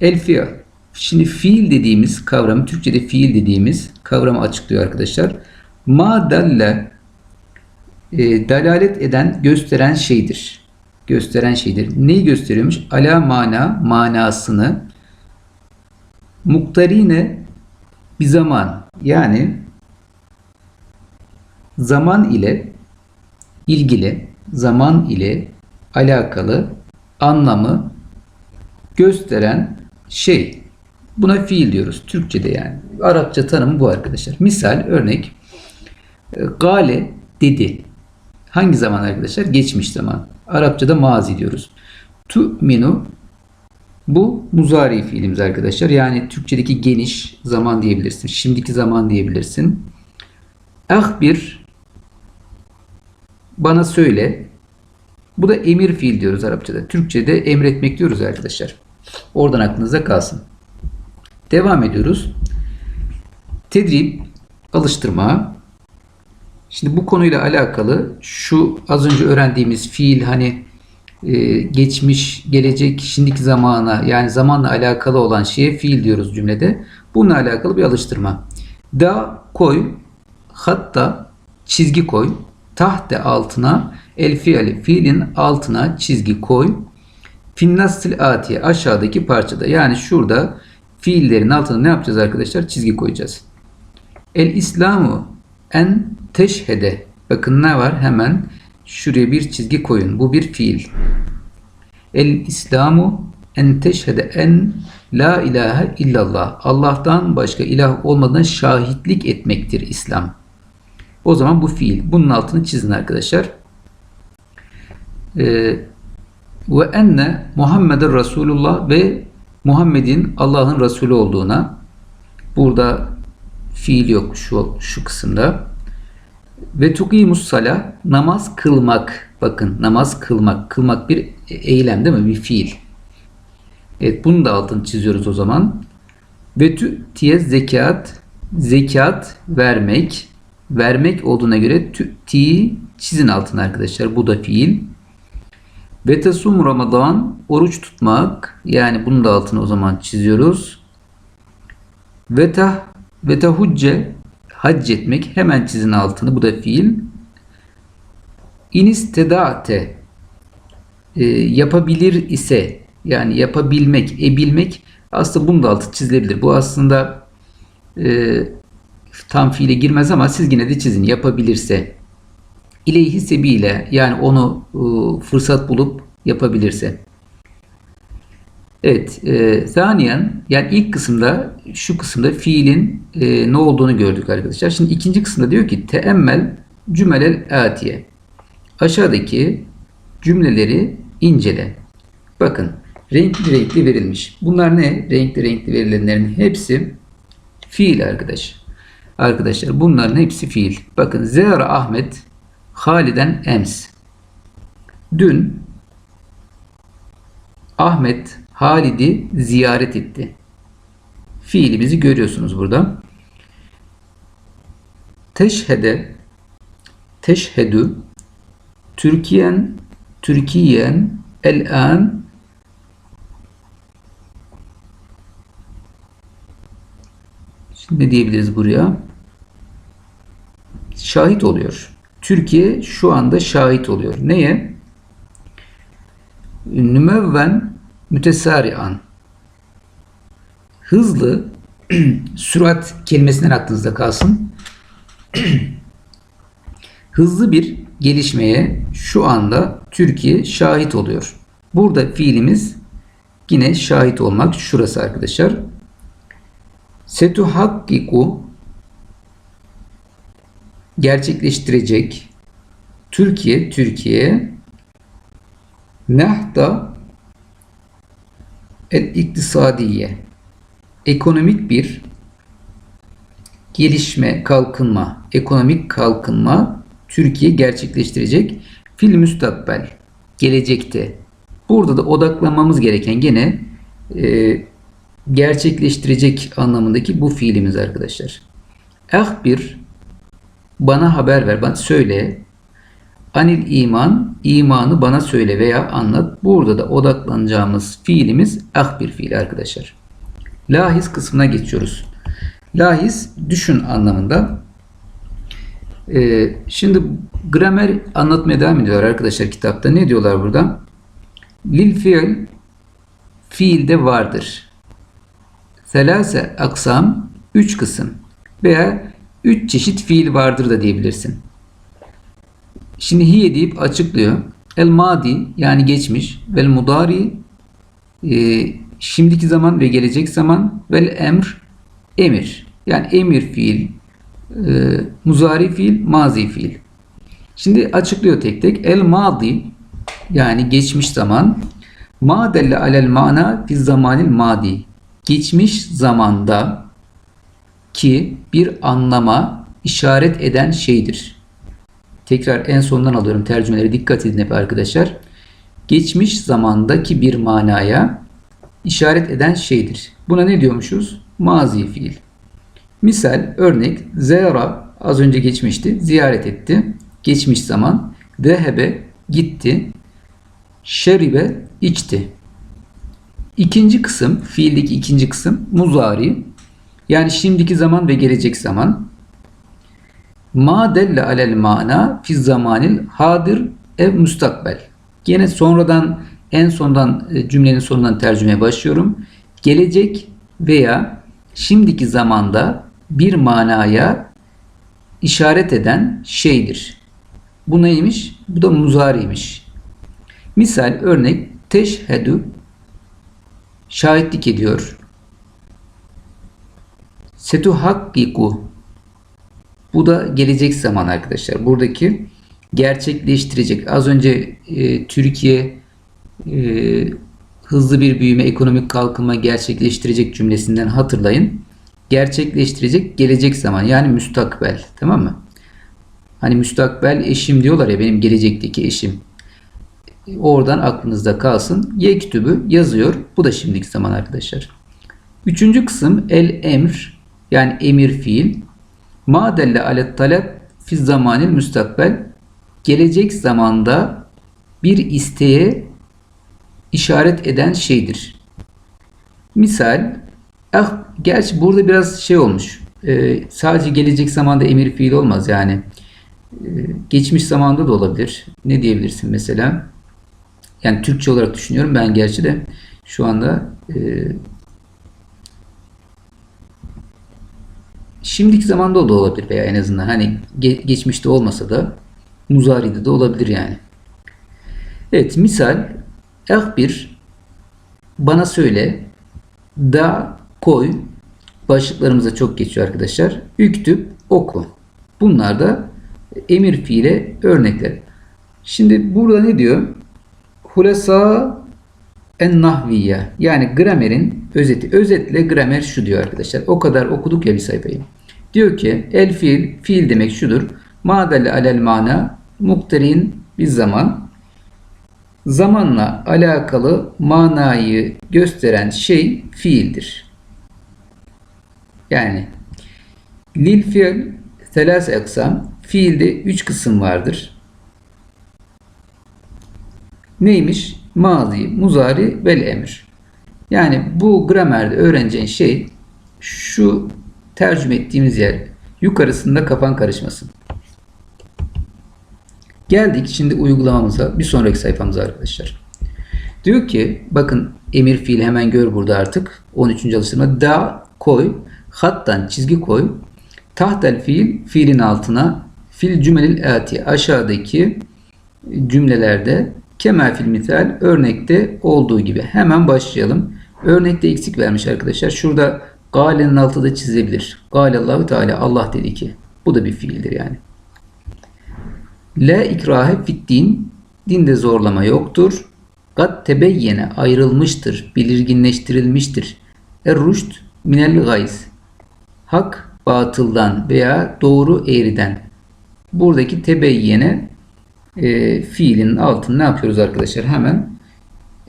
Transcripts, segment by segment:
El fiil. Şimdi fiil dediğimiz kavramı, Türkçe'de fiil dediğimiz kavramı açıklıyor arkadaşlar. Ma dalle e, dalalet eden, gösteren şeydir. Gösteren şeydir. Neyi gösteriyormuş? Ala mana, manasını muktarine bir zaman yani zaman ile ilgili, zaman ile alakalı anlamı gösteren şey. Buna fiil diyoruz. Türkçe'de yani. Arapça tanımı bu arkadaşlar. Misal örnek e, gale dedi. Hangi zaman arkadaşlar? Geçmiş zaman. Arapçada mazi diyoruz. Tu'minu bu muzari fiilimiz arkadaşlar. Yani Türkçedeki geniş zaman diyebilirsin. Şimdiki zaman diyebilirsin. Ahbir bana söyle. Bu da emir fiil diyoruz Arapçada. Türkçede emretmek diyoruz arkadaşlar. Oradan aklınızda kalsın. Devam ediyoruz. Tedrib, alıştırma. Şimdi bu konuyla alakalı şu az önce öğrendiğimiz fiil hani e, geçmiş, gelecek, şimdiki zamana yani zamanla alakalı olan şeye fiil diyoruz cümlede. Bununla alakalı bir alıştırma. Da koy, hatta çizgi koy, tahte altına el fiili fiilin altına çizgi koy. Finnastil atiye aşağıdaki parçada yani şurada fiillerin altına ne yapacağız arkadaşlar? Çizgi koyacağız. El İslamu en teşhede. Bakın ne var? Hemen şuraya bir çizgi koyun. Bu bir fiil. El İslamu en teşhede en la ilahe illallah. Allah'tan başka ilah olmadan şahitlik etmektir İslam. O zaman bu fiil. Bunun altını çizin arkadaşlar. Ee, ve enne Muhammeden Resulullah ve Muhammed'in Allah'ın Resulü olduğuna burada fiil yok şu, şu kısımda. Ve tukimus sala namaz kılmak. Bakın namaz kılmak. Kılmak bir eylem değil mi? Bir fiil. Evet bunu da altını çiziyoruz o zaman. Ve tü'tiye zekat. Zekat vermek. Vermek olduğuna göre tü'tiyi çizin altına arkadaşlar. Bu da fiil. Ve tesum Ramazan oruç tutmak. Yani bunun da altını o zaman çiziyoruz. Ve tah ve tehucce hac etmek. Hemen çizin altını. Bu da fiil. İnistedate e, yapabilir ise yani yapabilmek, ebilmek aslında bunun da altı çizilebilir. Bu aslında e, tam fiile girmez ama siz yine de çizin. Yapabilirse ileyhi sebiyle yani onu e, fırsat bulup yapabilirse. Evet. E, zaniyen yani ilk kısımda şu kısımda fiilin e, ne olduğunu gördük arkadaşlar. Şimdi ikinci kısımda diyor ki teemmel cümelel atiye. Aşağıdaki cümleleri incele. Bakın renkli renkli verilmiş. Bunlar ne? Renkli renkli verilenlerin hepsi fiil arkadaş. Arkadaşlar bunların hepsi fiil. Bakın Zehra Ahmet Haliden Ems. Dün Ahmet Halid'i ziyaret etti. Fiilimizi görüyorsunuz burada. Teşhede teşhedü Türkiyen Türkiyen el-an Şimdi ne diyebiliriz buraya? Şahit oluyor. Türkiye şu anda şahit oluyor. Neye? Nümevven mütesarian. Hızlı sürat kelimesinden aklınızda kalsın. Hızlı bir gelişmeye şu anda Türkiye şahit oluyor. Burada fiilimiz yine şahit olmak şurası arkadaşlar. Setuhakkiku gerçekleştirecek Türkiye Türkiye nehda el iktisadiye ekonomik bir gelişme, kalkınma, ekonomik kalkınma Türkiye gerçekleştirecek fil müstakbel gelecekte. Burada da odaklanmamız gereken gene e, gerçekleştirecek anlamındaki bu fiilimiz arkadaşlar. Ahbir bana haber ver, bana söyle. Anil iman, imanı bana söyle veya anlat. Burada da odaklanacağımız fiilimiz ahbir fiili arkadaşlar. Lahis kısmına geçiyoruz. Lahis düşün anlamında. Ee, şimdi gramer anlatmaya devam ediyorlar arkadaşlar kitapta. Ne diyorlar burada? Lil fiil fiilde vardır. Selase aksam üç kısım veya üç çeşit fiil vardır da diyebilirsin. Şimdi hiye deyip açıklıyor. El madi yani geçmiş vel mudari e, şimdiki zaman ve gelecek zaman vel emr emir. Yani emir fiil, e, muzari fiil, mazi fiil. Şimdi açıklıyor tek tek. El madi yani geçmiş zaman ma delle alel mana fi zamanil madi. Geçmiş zamanda ki bir anlama işaret eden şeydir. Tekrar en sondan alıyorum tercümeleri dikkat edin hep arkadaşlar. Geçmiş zamandaki bir manaya işaret eden şeydir. Buna ne diyormuşuz? Mazi fiil. Misal örnek zera az önce geçmişti. Ziyaret etti. Geçmiş zaman. Zehebe gitti. Şeribe içti. İkinci kısım, fiildeki ikinci kısım muzari. Yani şimdiki zaman ve gelecek zaman. Ma delle alel mana fi zamanil hadir ev mustakbel. Yine sonradan en sondan e, cümlenin sonundan tercümeye başlıyorum. Gelecek veya şimdiki zamanda bir manaya işaret eden şeydir. Bu neymiş? Bu da muzariymiş. Misal örnek teşhedü şahitlik ediyor. Setuhakkiku bu da gelecek zaman arkadaşlar. Buradaki gerçekleştirecek. Az önce e, Türkiye e, hızlı bir büyüme, ekonomik kalkınma gerçekleştirecek cümlesinden hatırlayın. Gerçekleştirecek gelecek zaman yani müstakbel. Tamam mı? Hani müstakbel eşim diyorlar ya benim gelecekteki eşim. Oradan aklınızda kalsın. Yektübü yazıyor. Bu da şimdiki zaman arkadaşlar. Üçüncü kısım el emr yani emir fiil. Ma delle alet talep fi zamanil müstakbel gelecek zamanda bir isteğe işaret eden şeydir. Misal ah, gerçi burada biraz şey olmuş. Ee, sadece gelecek zamanda emir fiil olmaz yani. Ee, geçmiş zamanda da olabilir. Ne diyebilirsin mesela? Yani Türkçe olarak düşünüyorum ben gerçi de şu anda e, şimdiki zamanda da olabilir veya en azından hani ge- geçmişte olmasa da muzaride de olabilir yani. Evet misal bir bana söyle da koy başlıklarımıza çok geçiyor arkadaşlar. Üktüp oku. Bunlar da emir fiile örnekler. Şimdi burada ne diyor? Hulesa en nahviye yani gramerin özeti. Özetle gramer şu diyor arkadaşlar. O kadar okuduk ya bir sayfayı. Diyor ki el fiil, fiil demek şudur. Madelle alel mana mukterin bir zaman zamanla alakalı manayı gösteren şey fiildir. Yani lil fiil telas eksam fiilde üç kısım vardır. Neymiş? Mazi, muzari, vel emir. Yani bu gramerde öğreneceğin şey şu tercüme ettiğimiz yer. Yukarısında kafan karışmasın. Geldik şimdi uygulamamıza. Bir sonraki sayfamıza arkadaşlar. Diyor ki bakın emir fiil hemen gör burada artık. 13. alıştırma. Da koy. Hattan çizgi koy. Tahtel fiil fiilin altına fil cümelil ati aşağıdaki cümlelerde Kemal fil misal örnekte olduğu gibi. Hemen başlayalım. Örnekte eksik vermiş arkadaşlar. Şurada galenin altı da çizebilir. Gale Allahu Teala Allah dedi ki. Bu da bir fiildir yani. La ikrahe fit din. Dinde zorlama yoktur. Kat tebeyyene ayrılmıştır, belirginleştirilmiştir. Er rüşt minel gayz. Hak batıldan veya doğru eğriden. Buradaki tebeyyene e, fiilin altını ne yapıyoruz arkadaşlar? Hemen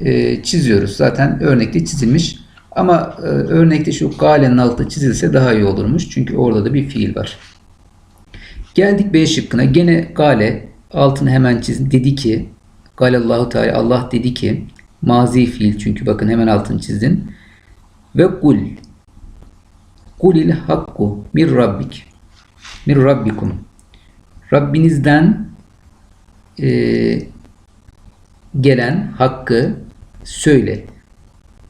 e, çiziyoruz. Zaten örnekte çizilmiş. Ama e, örnekte şu galenin altı çizilse daha iyi olurmuş. Çünkü orada da bir fiil var. Geldik B şıkkına. Gene gale altını hemen çizin. Dedi ki Galallahu Teala Allah dedi ki mazi fiil çünkü bakın hemen altını çizdin. Ve kul kulil hakku mir rabbik mir rabbikum Rabbinizden e, gelen hakkı söyle.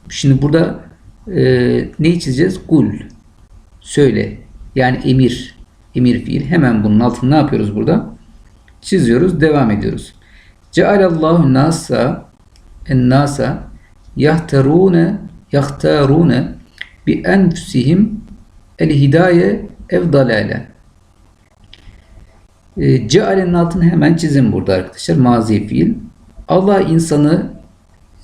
Şimdi burada e, neyi çizeceğiz? Kul. Söyle. Yani emir. Emir fiil. Hemen bunun altını ne yapıyoruz burada? Çiziyoruz. Devam ediyoruz. Cealallahu nasa en nasa yahtarune yahtarune bi enfusihim el hidaye ev dalale. E, Ceale'nin altını hemen çizin burada arkadaşlar. Mazi fiil. Allah insanı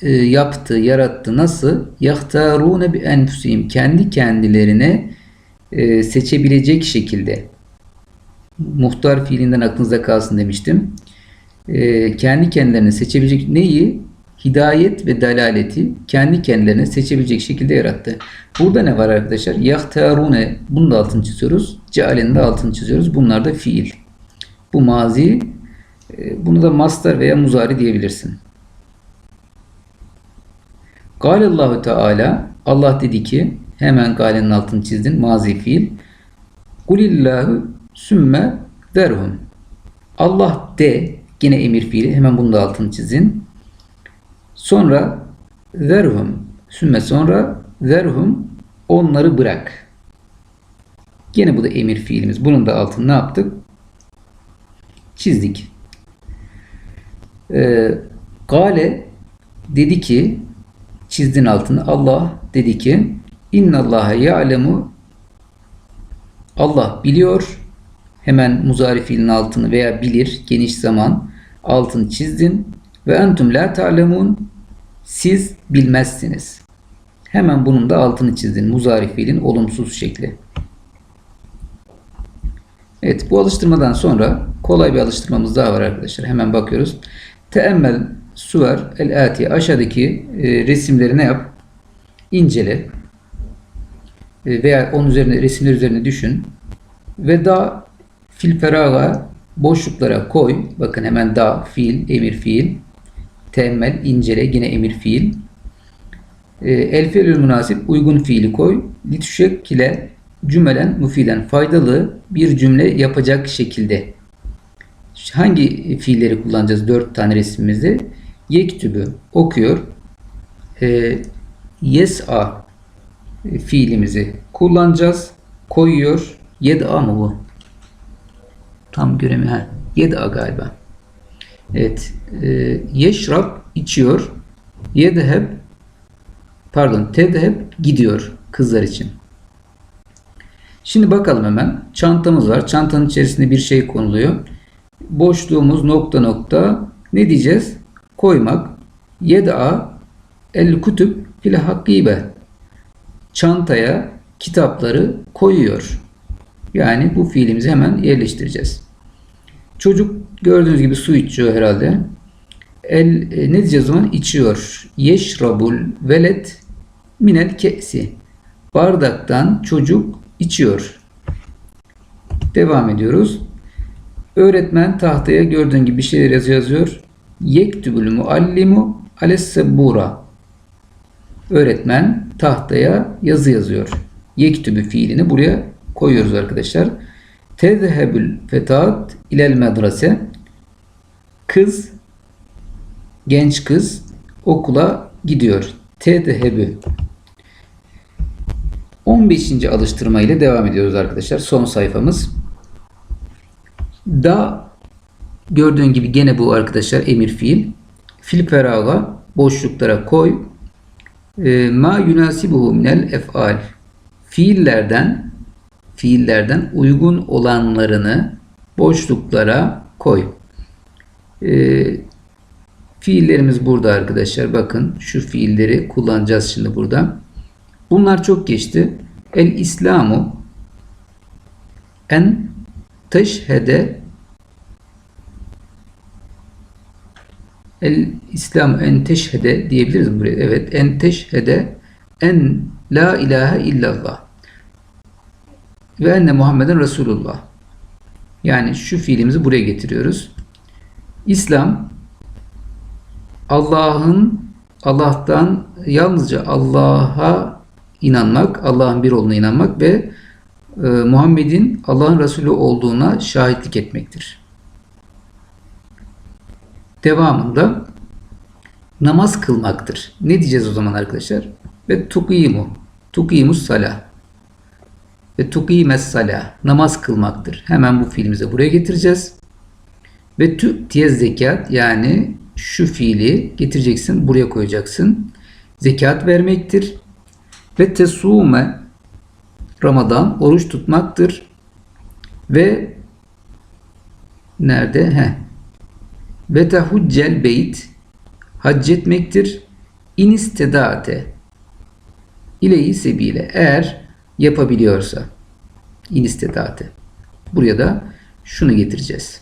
e, yaptı, yarattı. Nasıl? Yahtarune bi enfusihim. Kendi kendilerine e, seçebilecek şekilde. Muhtar fiilinden aklınızda kalsın demiştim. E, kendi kendilerine seçebilecek neyi? Hidayet ve dalaleti kendi kendilerine seçebilecek şekilde yarattı. Burada ne var arkadaşlar? Yahtarune. Bunu da altını çiziyoruz. Ceale'nin de altını çiziyoruz. Bunlar da fiil. Bu mazi. Bunu da master veya muzari diyebilirsin. Allahu Teala Allah dedi ki hemen galenin altını çizdin mazi fiil. Kulillahu sümme derhum. Allah de yine emir fiili hemen bunu da altını çizin. Sonra derhum sümme sonra derhum onları bırak. Yine bu da emir fiilimiz. Bunun da altını ne yaptık? Çizdik. Ee, Gale dedi ki çizdin altını. Allah dedi ki İnna Allaha ya'lemu Allah biliyor. Hemen muzari fiilin altını veya bilir geniş zaman altını çizdin ve entum la ta'lemun siz bilmezsiniz. Hemen bunun da altını çizdin. Muzari fiilin olumsuz şekli. Evet bu alıştırmadan sonra kolay bir alıştırmamız daha var arkadaşlar. Hemen bakıyoruz. Teemmel suver el ati aşağıdaki e, resimleri ne yap? İncele. E, veya onun üzerine resimler üzerine düşün. Ve da fil feraga boşluklara koy. Bakın hemen da fiil, emir fiil. Teemmel, incele yine emir fiil. E, el fiilül münasip uygun fiili koy. Litüşekkile cümelen mufiden faydalı bir cümle yapacak şekilde. Hangi fiilleri kullanacağız? Dört tane resimimizde. Yektübü okuyor. E, yes'a fiilimizi kullanacağız. Koyuyor. Yed'a mı bu? Tam göremiyorum. Yed'a galiba. Evet. E, yeşrab içiyor. Yedheb pardon tedheb gidiyor kızlar için. Şimdi bakalım hemen. Çantamız var. Çantanın içerisinde bir şey konuluyor. Boşluğumuz nokta nokta ne diyeceğiz? Koymak. Yed'a el kutup fil hakibe. Çantaya kitapları koyuyor. Yani bu fiilimizi hemen yerleştireceğiz. Çocuk gördüğünüz gibi su içiyor herhalde. El e, ne diyeceğiz o zaman? İçiyor. Yeşrabul velet minel ke'si. Bardaktan çocuk içiyor. Devam ediyoruz. Öğretmen tahtaya gördüğün gibi bir şeyler yazıyor. Yektübül muallimu alessebura. Öğretmen tahtaya yazı yazıyor. Yektübü fiilini buraya koyuyoruz arkadaşlar. Tezhebül fetat ilel medrese. Kız, genç kız okula gidiyor. Tezhebü 15. alıştırma ile devam ediyoruz arkadaşlar. Son sayfamız. Da gördüğün gibi gene bu arkadaşlar emir fiil. Fil feraga boşluklara koy. E, ma yunasibuhu minel ef'al. Fiillerden fiillerden uygun olanlarını boşluklara koy. E, fiillerimiz burada arkadaşlar. Bakın şu fiilleri kullanacağız şimdi burada. Bunlar çok geçti. El İslamu en teşhede El İslam en teşhede diyebiliriz buraya? Evet. En teşhede en la ilahe illallah ve enne Muhammeden Resulullah. Yani şu fiilimizi buraya getiriyoruz. İslam Allah'ın Allah'tan yalnızca Allah'a inanmak, Allah'ın bir olduğuna inanmak ve e, Muhammed'in Allah'ın Resulü olduğuna şahitlik etmektir. Devamında namaz kılmaktır. Ne diyeceğiz o zaman arkadaşlar? Ve tukimu. Tukimus salah. Ve tukimes salah. Namaz kılmaktır. Hemen bu fiilimizi buraya getireceğiz. Ve tü'tiye zekat yani şu fiili getireceksin. Buraya koyacaksın. Zekat vermektir. Ve tesume Ramazan oruç tutmaktır. Ve nerede? He. Ve tehuccel beyt hac etmektir. İnistedate ileyi sebile eğer yapabiliyorsa inistedate. Buraya da şunu getireceğiz.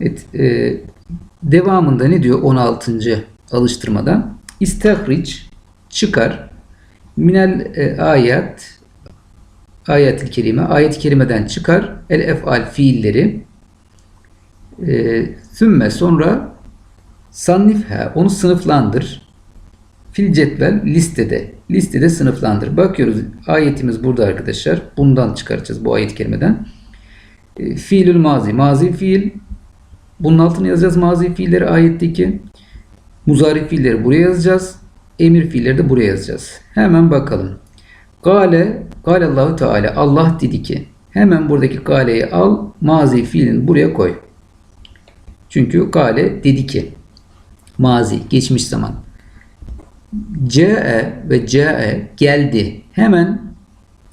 Evet, e, devamında ne diyor 16. alıştırmada? İstehriç çıkar minel e, ayet ayet-i kerime ayet-i kerimeden çıkar el efal fiilleri e, sümme sonra sannifha onu sınıflandır. Fil cetvel listede listede sınıflandır. Bakıyoruz ayetimiz burada arkadaşlar. Bundan çıkaracağız bu ayet-i kerimeden. E, fiilül mazi mazi fiil. Bunun altına yazacağız mazi fiilleri ayetteki. Muzari fiilleri buraya yazacağız. Emir fiilleri de buraya yazacağız. Hemen bakalım. Gale, Gale Allahu Teala Allah dedi ki hemen buradaki galeyi al mazi fiilini buraya koy. Çünkü gale dedi ki mazi geçmiş zaman. Ce'e ve ce'e geldi. Hemen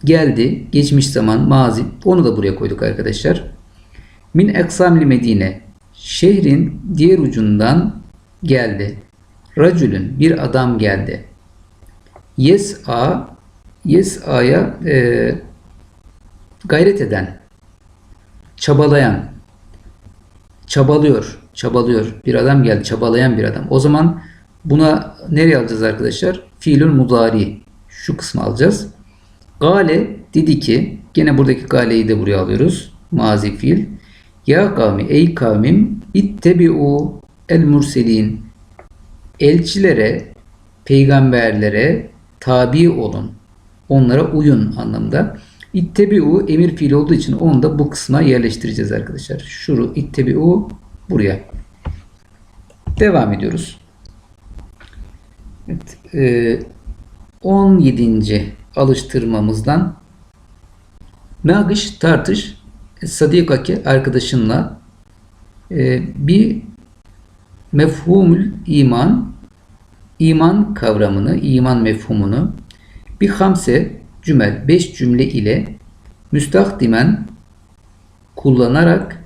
geldi. Geçmiş zaman mazi. Onu da buraya koyduk arkadaşlar. Min eksamli Medine. Şehrin diğer ucundan geldi. Racülün bir adam geldi. Yes'a Yes'a'ya e, gayret eden, çabalayan, çabalıyor, çabalıyor. Bir adam geldi, çabalayan bir adam. O zaman buna nereye alacağız arkadaşlar? Fiilül mudari. Şu kısmı alacağız. Gale dedi ki, gene buradaki galeyi de buraya alıyoruz. Mazi fiil. Ya kavmi, ey kavmim, ittebi'u el murselin elçilere, peygamberlere tabi olun. Onlara uyun anlamda. İttebi'u emir fiili olduğu için onu da bu kısma yerleştireceğiz arkadaşlar. Şuru ittebi'u buraya. Devam ediyoruz. Evet, e, 17. alıştırmamızdan Nagış tartış sadikaki arkadaşınla e, bir mefhumul iman iman kavramını, iman mefhumunu bir hamse cümel, beş cümle ile müstahdimen kullanarak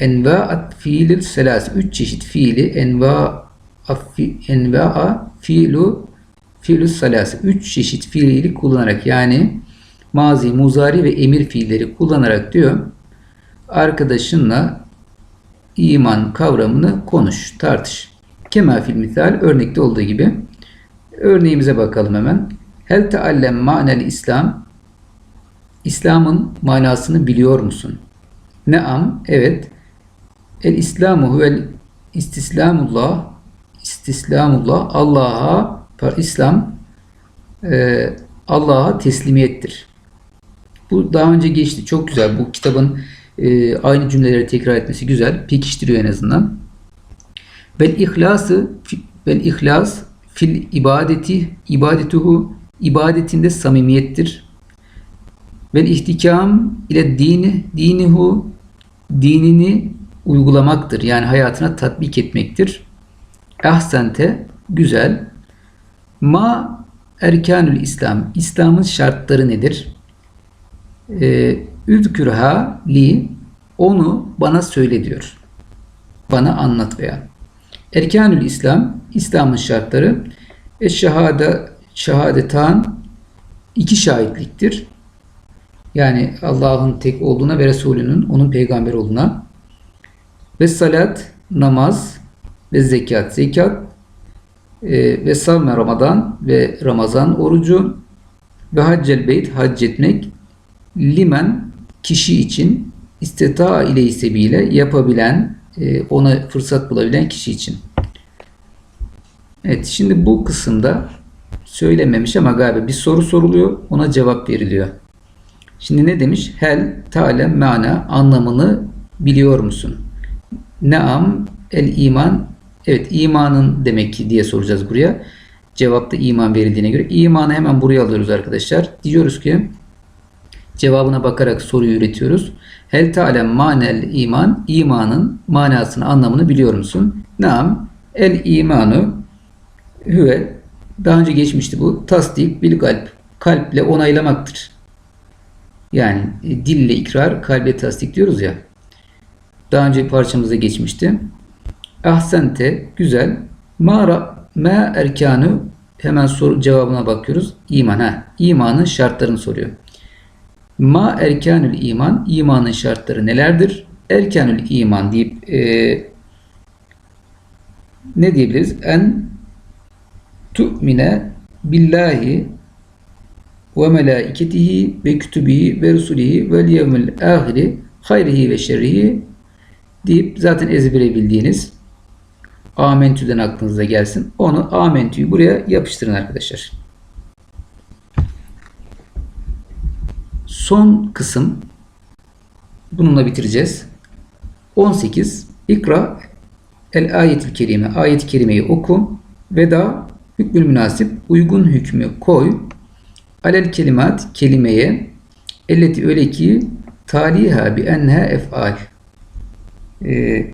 enva'at fiilil selas, üç çeşit fiili enva enva'a fiilu fiilü salası, üç çeşit fiili kullanarak yani mazi, muzari ve emir fiilleri kullanarak diyor arkadaşınla iman kavramını konuş, tartış. Kema fil misal örnekte olduğu gibi. Örneğimize bakalım hemen. Hel teallem ma'nel İslam İslam'ın manasını biliyor musun? Neam, evet. El İslamu huvel istislamullah istislamullah Allah'a İslam e, Allah'a teslimiyettir. Bu daha önce geçti. Çok güzel. Bu kitabın e, aynı cümleleri tekrar etmesi güzel. Pekiştiriyor en azından. Vel ihlası vel ihlas fil ibadeti ibadetuhu ibadetinde samimiyettir. Vel ihtikam ile dini dinihu dinini uygulamaktır. Yani hayatına tatbik etmektir. Ahsente güzel. Ma erkanül İslam. İslam'ın şartları nedir? Ee, Üzkürha li onu bana söyle diyor. Bana anlat veya. Erkanül İslam, İslam'ın şartları eşşehade şehadetan iki şahitliktir. Yani Allah'ın tek olduğuna ve Resulünün onun peygamber olduğuna ve salat, namaz ve zekat, zekat e, ve savme Ramazan ve Ramazan orucu ve haccel beyt hac etmek limen kişi için istita ile sebebiyle yapabilen e, ona fırsat bulabilen kişi için. Evet şimdi bu kısımda söylememiş ama galiba bir soru soruluyor. Ona cevap veriliyor. Şimdi ne demiş? Hel ta'lem mana anlamını biliyor musun? Naam el iman evet imanın demek ki diye soracağız buraya. Cevapta iman verildiğine göre imanı hemen buraya alıyoruz arkadaşlar. Diyoruz ki cevabına bakarak soruyu üretiyoruz. Hel ta'lem manel iman imanın manasını anlamını biliyor musun? Naam el imanu hüve daha önce geçmişti bu. Tasdik bil kalp. Kalple onaylamaktır. Yani e, dille ikrar, kalple tasdik diyoruz ya. Daha önce parçamızda geçmişti. Ahsente güzel. Ma ra, ma erkanı hemen soru cevabına bakıyoruz. İman ha. İmanın şartlarını soruyor. Ma erkanül iman imanın şartları nelerdir? Erkanül iman deyip e, ne diyebiliriz? En tu'mine billahi ve melaiketihi ve kütübihi ve rusulihi ve yevmil ahiri hayrihi ve şerrihi deyip zaten ezbere bildiğiniz amentüden aklınıza gelsin. Onu amentüyü buraya yapıştırın arkadaşlar. Son kısım bununla bitireceğiz. 18 İkra el ayetil kerime ayet-i kerimeyi oku ve da hükmül münasip uygun hükmü koy alel kelimat kelimeye elleti öyle ki taliha bi enha ef'al Ee,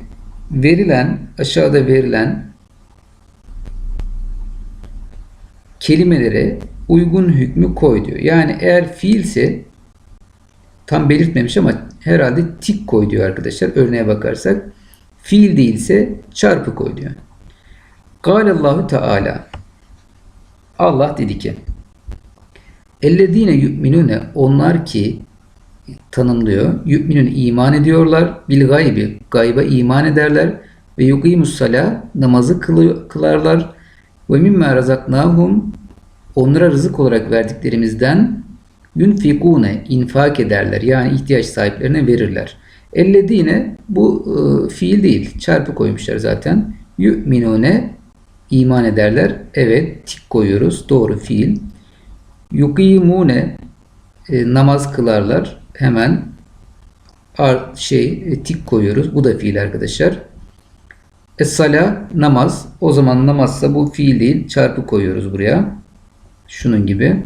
verilen aşağıda verilen kelimelere uygun hükmü koy diyor. Yani eğer fiilse tam belirtmemiş ama herhalde tik koy diyor arkadaşlar. Örneğe bakarsak. Fiil değilse çarpı koy diyor. Allahu Teala Allah dedi ki Ellezine yu'minune onlar ki tanımlıyor. Yu'minun iman ediyorlar. Bil gaybi gayba iman ederler. Ve yuqimus sala namazı kılarlar. Ve mimma razaknahum onlara rızık olarak verdiklerimizden yunfikune infak ederler. Yani ihtiyaç sahiplerine verirler. Ellezine bu e, fiil değil. Çarpı koymuşlar zaten. Yu'minune iman ederler. Evet tik koyuyoruz. Doğru fiil. Yukimune e, namaz kılarlar. Hemen ar, şey e, tik koyuyoruz. Bu da fiil arkadaşlar. Es-sala namaz. O zaman namazsa bu fiil değil. Çarpı koyuyoruz buraya. Şunun gibi.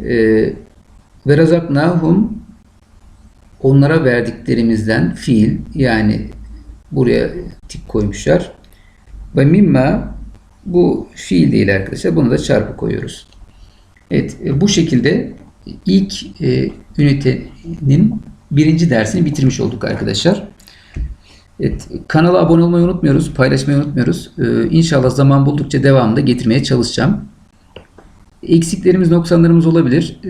E, ve razaknahum onlara verdiklerimizden fiil yani buraya tik koymuşlar. Ve mimma bu fiil değil arkadaşlar. Bunu da çarpı koyuyoruz. Evet e, bu şekilde ilk e, ünitenin birinci dersini bitirmiş olduk arkadaşlar. Evet, kanala abone olmayı unutmuyoruz. Paylaşmayı unutmuyoruz. Ee, inşallah zaman buldukça devamında getirmeye çalışacağım. Eksiklerimiz, noksanlarımız olabilir. Ee,